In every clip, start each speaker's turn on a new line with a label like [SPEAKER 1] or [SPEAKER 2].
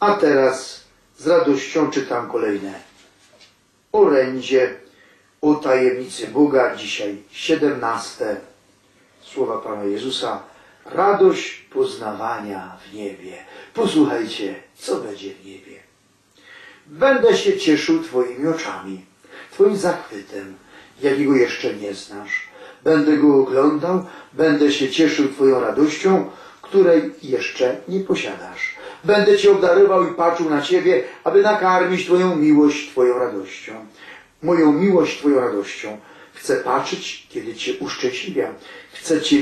[SPEAKER 1] A teraz z radością czytam kolejne orędzie o tajemnicy Boga. Dzisiaj 17. Słowa Pana Jezusa. Radość poznawania w niebie. Posłuchajcie, co będzie w niebie. Będę się cieszył Twoimi oczami, Twoim zachwytem, jakiego jeszcze nie znasz. Będę go oglądał, będę się cieszył Twoją radością, której jeszcze nie posiadasz. Będę Cię obdarował i patrzył na Ciebie, aby nakarmić Twoją miłość Twoją radością. Moją miłość Twoją radością. Chcę patrzeć, kiedy Cię uszczęśliwiam. Chcę Cię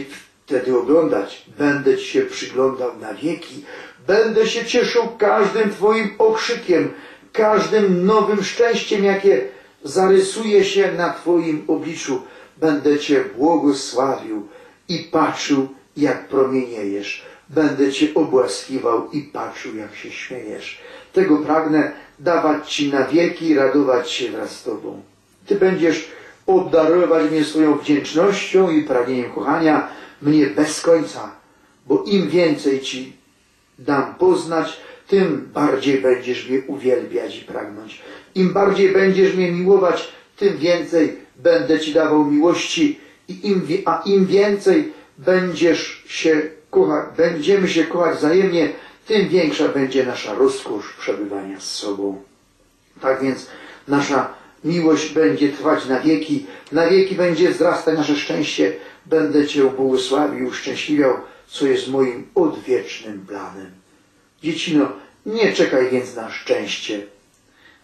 [SPEAKER 1] wtedy oglądać. Będę Ci się przyglądał na wieki. Będę się cieszył każdym Twoim okrzykiem, każdym nowym szczęściem, jakie zarysuje się na Twoim obliczu. Będę Cię błogosławił i patrzył, jak promieniejesz. Będę Cię obłaskiwał i patrzył, jak się śmiejesz. Tego pragnę dawać Ci na wieki i radować się wraz z Tobą. Ty będziesz obdarować mnie swoją wdzięcznością i pragnieniem kochania mnie bez końca, bo im więcej Ci dam poznać, tym bardziej będziesz mnie uwielbiać i pragnąć. Im bardziej będziesz mnie miłować, tym więcej będę Ci dawał miłości i im, a im więcej będziesz się kochać, będziemy się kochać wzajemnie, tym większa będzie nasza rozkosz przebywania z sobą. Tak więc nasza miłość będzie trwać na wieki, na wieki będzie wzrastać nasze szczęście, będę Cię błogosławił, uszczęśliwiał, co jest moim odwiecznym planem. Dziecino, nie czekaj więc na szczęście,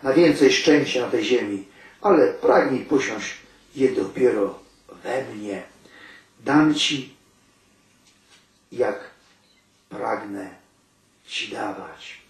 [SPEAKER 1] na więcej szczęścia na tej ziemi, ale pragnij posiąść je dopiero we mnie. Dam Ci, jak pragnę Ci dawać.